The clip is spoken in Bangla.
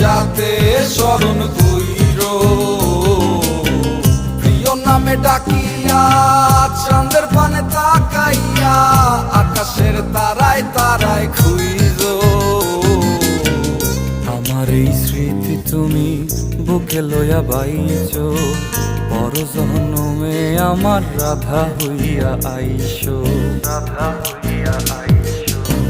যাতে স্মরণ কইর। প্রিয় নামে ডাকিয়া, চাঁদের পানে তাকাইয়া, আকাশের তারায় তারায় খুইর। আমার এই স্মৃতি তুমি বুকে লইয়া বাইছ বড় জনমে আমার রাধা হইয়া আইস। রাধা হইয়া